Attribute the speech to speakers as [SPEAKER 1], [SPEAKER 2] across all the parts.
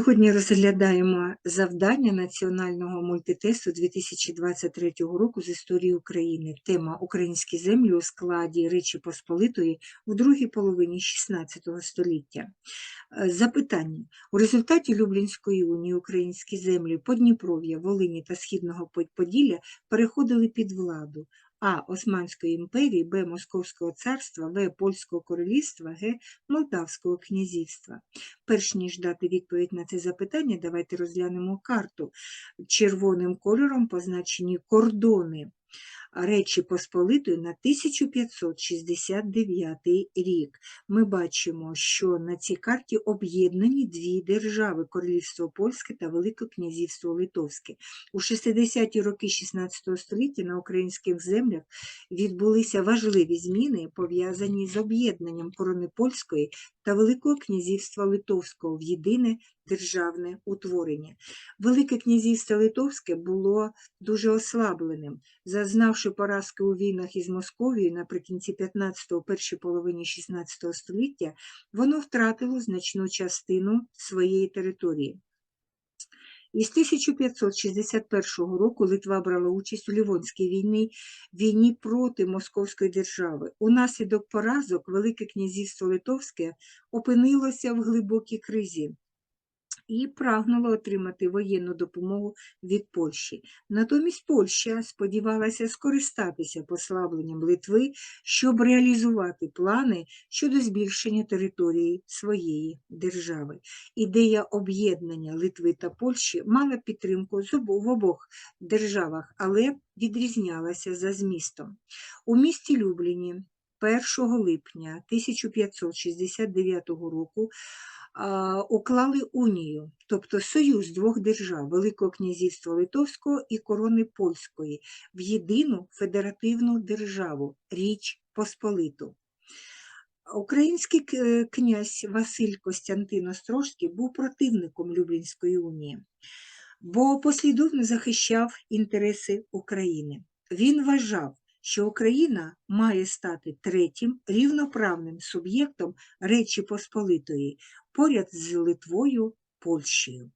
[SPEAKER 1] Сьогодні розглядаємо завдання національного мультитесту 2023 року з історії України. Тема Українські землі у складі Речі Посполитої у другій половині 16 століття. Е, Запитання. У результаті Люблінської унії українські землі Подніпров'я, Волині та Східного Поділля переходили під владу А. Османської імперії, Б. Московського царства, В. Польського королівства, Г. Молдавського князівства. Перш ніж дати відповідь на це запитання, давайте розглянемо карту. Червоним кольором позначені кордони Речі Посполитої на 1569 рік. Ми бачимо, що на цій карті об'єднані дві держави Королівство Польське та Велике Князівство Литовське. У 60-ті роки 16 століття на українських землях відбулися важливі зміни, пов'язані з об'єднанням корони польської та Великого князівства Литовського в єдине державне утворення. Велике князівство Литовське було дуже ослабленим, зазнавши поразки у війнах із Московією наприкінці 15-го, першій половині 16 століття, воно втратило значну частину своєї території. Із 1561 року Литва брала участь у Лівонській війні, війні проти Московської держави. Унаслідок поразок Велике князівство Литовське опинилося в глибокій кризі і прагнуло отримати воєнну допомогу від Польщі. Натомість Польща сподівалася скористатися послабленням Литви, щоб реалізувати плани щодо збільшення території своєї держави. Ідея об'єднання Литви та Польщі мала підтримку в обох державах, але відрізнялася за змістом. У місті Любліні 1 липня 1569 року уклали унію, тобто союз двох держав Великого князівства Литовського і корони Польської в єдину федеративну державу Річ Посполиту. Український князь Василь Костянтин Острожський був противником Люблінської унії, бо послідовно захищав інтереси України. Він вважав, що Україна має стати третім рівноправним суб'єктом Речі Посполитої поряд з Литвою Польщею.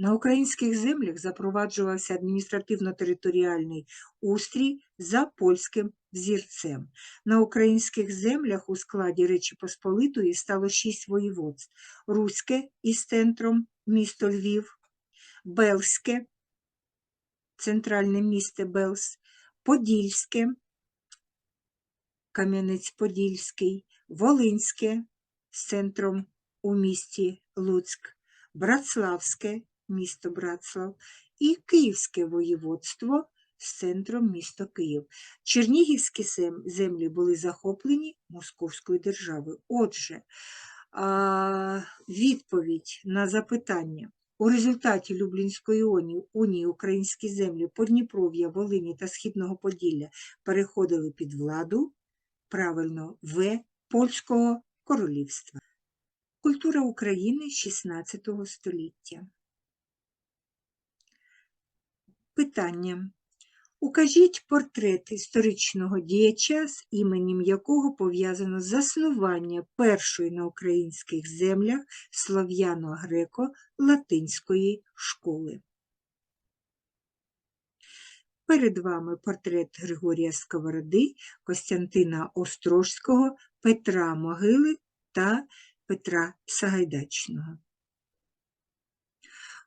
[SPEAKER 1] На українських землях запроваджувався адміністративно-територіальний устрій за польським взірцем. На українських землях у складі Речі Посполитої стало шість воєводств: Руське із центром місто Львів, Белське, центральне місто Белс, Подільське, Кам'янець-Подільський, Волинське з центром у місті Луцьк, Братславське місто Братслав і Київське воєводство з центром місто Київ. Чернігівські землі були захоплені Московською державою. Отже, відповідь на запитання. У результаті Люблінської унії українські землі Подніпров'я, Волині та Східного Поділля переходили під владу правильно В Польського королівства. Культура України XVI століття. Питання. Укажіть портрет історичного діяча, з іменем якого пов'язано заснування першої на українських землях слов'яно-греко-латинської школи. Перед вами портрет Григорія Сковороди, Костянтина Острожського, Петра Могили та Петра Сагайдачного.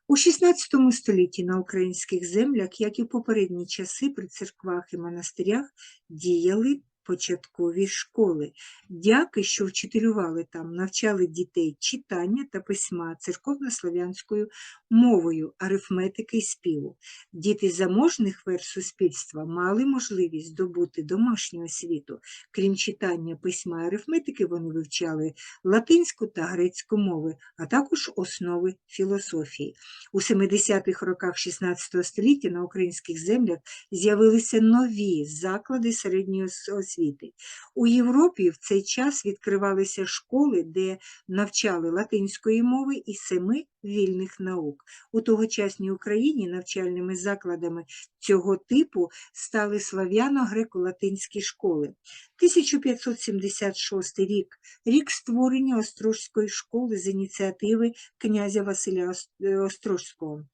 [SPEAKER 1] У XVI столітті на українських землях, як і в попередні часи при церквах і монастирях, діяли початкові школи. Дяки, що вчителювали там, навчали дітей читання та письма церковно-слав'янською мовою, арифметики і співу. Діти заможних верст суспільства мали можливість здобути домашню освіту. Крім читання письма і арифметики, вони вивчали латинську та грецьку мови, а також основи філософії. У 70-х роках XVI століття на українських землях з'явилися нові заклади середньої освіти освіти. У Європі в цей час відкривалися школи, де навчали латинської мови і семи вільних наук. У тогочасній Україні навчальними закладами цього типу стали слав'яно-греко-латинські школи. 1576 рік рік створення Острозької школи з ініціативи князя Василя Ос- Острозького.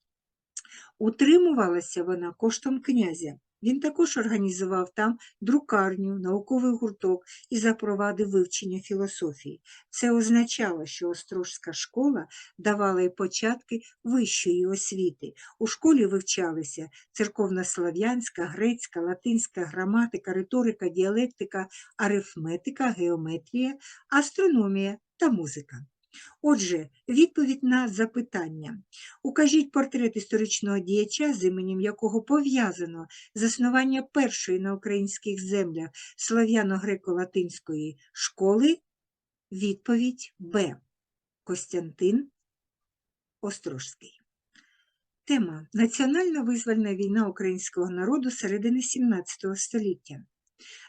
[SPEAKER 1] Утримувалася вона коштом князя. Він також організував там друкарню, науковий гурток і запровадив вивчення філософії. Це означало, що Острожська школа давала й початки вищої освіти. У школі вивчалися церковнослав'янська, грецька, латинська граматика, риторика, діалектика, арифметика, геометрія, астрономія та музика. Отже, відповідь на запитання. Укажіть портрет історичного діяча, з іменем якого пов'язано заснування першої на українських землях слав'яно-греко-латинської школи. Відповідь Б. Костянтин Острожський. Тема Національна визвольна війна українського народу середини 17 століття.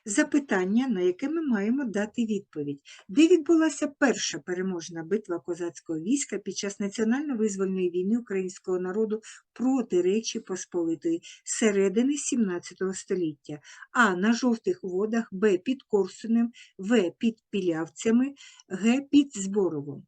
[SPEAKER 1] Запитання, на яке ми маємо дати відповідь. Де відбулася перша переможна битва козацького війська під час національно-визвольної війни українського народу проти Речі Посполитої середини 17 століття? А. На жовтих водах, Б. Під Корсунем, В. Під Пілявцями, Г. Під Зборовом.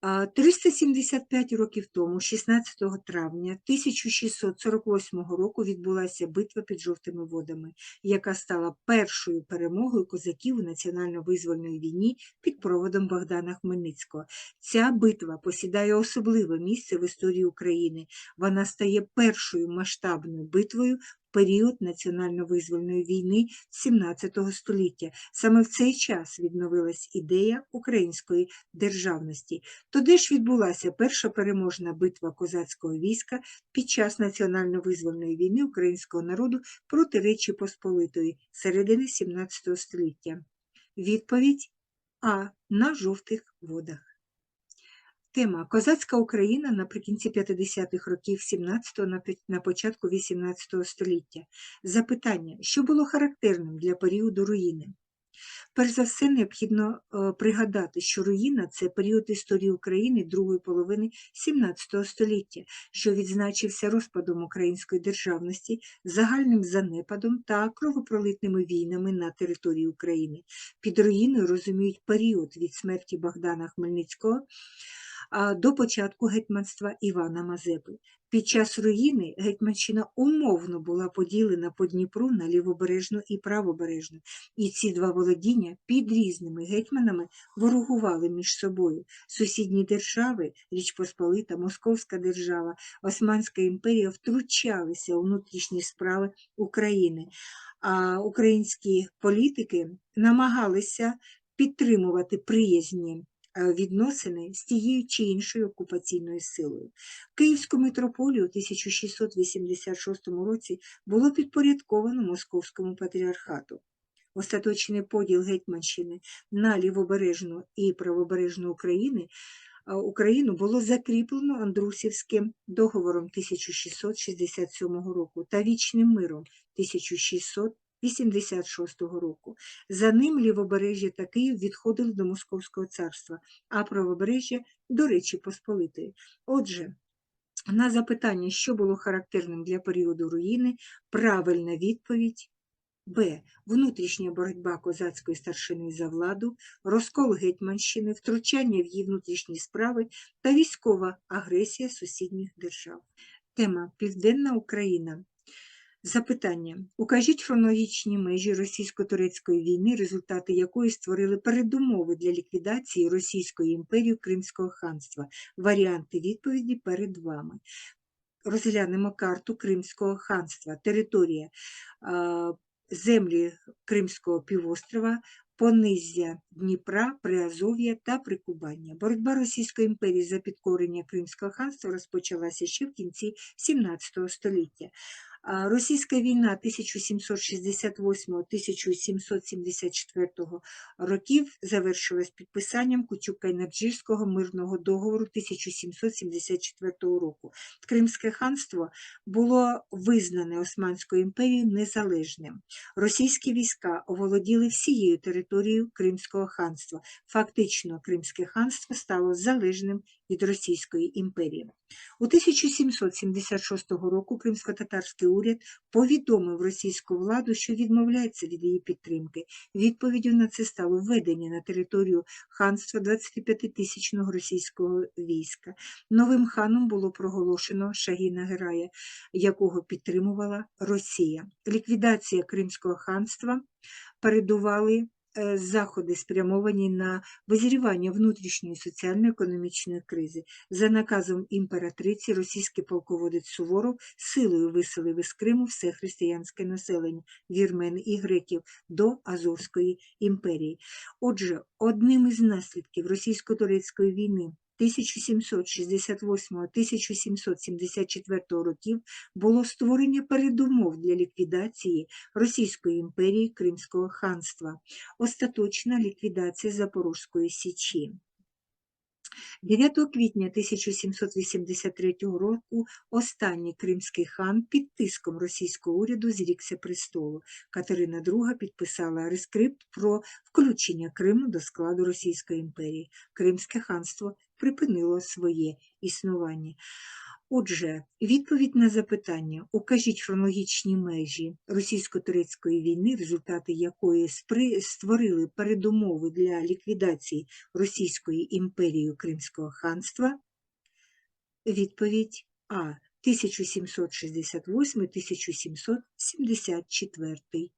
[SPEAKER 1] А, 375 років тому, 16 травня 1648 року, відбулася битва під жовтими водами, яка стала першою перемогою козаків у національно-визвольній війні під проводом Богдана Хмельницького. Ця битва посідає особливе місце в історії України. Вона стає першою масштабною битвою період національно-визвольної війни 17 століття. Саме в цей час відновилась ідея української державності. Тоді ж відбулася перша переможна битва козацького війська під час національно-визвольної війни українського народу проти Речі Посполитої середини 17 століття. Відповідь А. На жовтих водах. Тема Козацька Україна наприкінці 50-х років 17-го на початку 18 століття. Запитання, що було характерним для періоду руїни? Перш за все, необхідно е, пригадати, що руїна це період історії України другої половини 17 століття, що відзначився розпадом української державності, загальним занепадом та кровопролитними війнами на території України. Під руїною розуміють період від смерті Богдана Хмельницького до початку гетьманства Івана Мазепи. Під час руїни Гетьманщина умовно була поділена по Дніпру на лівобережну і правобережну, і ці два володіння під різними гетьманами ворогували між собою. Сусідні держави, Річ Посполита, Московська держава, Османська імперія втручалися у внутрішні справи України, а українські політики намагалися підтримувати приязні відносини з тією чи іншою окупаційною силою. Київську митрополію у 1686 році було підпорядковано Московському патріархату. Остаточний поділ Гетьманщини на лівобережну і правобережну України Україну було закріплено Андрусівським договором 1667 року та вічним миром 1686 року. За ним лівобережжя та Київ відходили до Московського царства, а правобережжя до Речі Посполитої. Отже, на запитання, що було характерним для періоду руїни, правильна відповідь Б. Внутрішня боротьба козацької старшини за владу, розкол Гетьманщини, втручання в її внутрішні справи та військова агресія сусідніх держав. Тема Південна Україна. Запитання. Укажіть хронологічні межі російсько-турецької війни, результати якої створили передумови для ліквідації Російської імперії Кримського ханства. Варіанти відповіді перед вами. Розглянемо карту Кримського ханства. Територія землі Кримського півострова, понизя Дніпра, Приазов'я та Прикубання. Боротьба Російської імперії за підкорення Кримського ханства розпочалася ще в кінці 17 століття. Російська війна 1768-1774 років завершилась підписанням Кучука-Інерджирського мирного договору 1774 року. Кримське ханство було визнане Османською імперією незалежним. Російські війська оволоділи всією територією Кримського ханства. Фактично, Кримське ханство стало залежним від Російської імперії. У 1776 року кримсько-татарський уряд повідомив російську владу, що відмовляється від її підтримки. Відповіддю на це стало введення на територію ханства 25-тисячного російського війська. Новим ханом було проголошено Шагіна Герая, якого підтримувала Росія. Ліквідація Кримського ханства передували заходи, спрямовані на визрівання внутрішньої соціально-економічної кризи. За наказом імператриці російський полководець Суворов силою виселив із Криму все християнське населення, вірмен і греків до Азовської імперії. Отже, одним із наслідків російсько-турецької війни 1768-1774 років було створення передумов для ліквідації Російської імперії Кримського ханства, остаточна ліквідація Запорозької січі. 9 квітня 1783 року останній кримський хан під тиском російського уряду зрікся престолу. Катерина II підписала рескрипт про включення Криму до складу Російської імперії. Кримське ханство припинило своє існування. Отже, відповідь на запитання укажіть хронологічні межі російсько-турецької війни, результати якої створили передумови для ліквідації Російської імперії Кримського ханства. Відповідь А. 1768-1774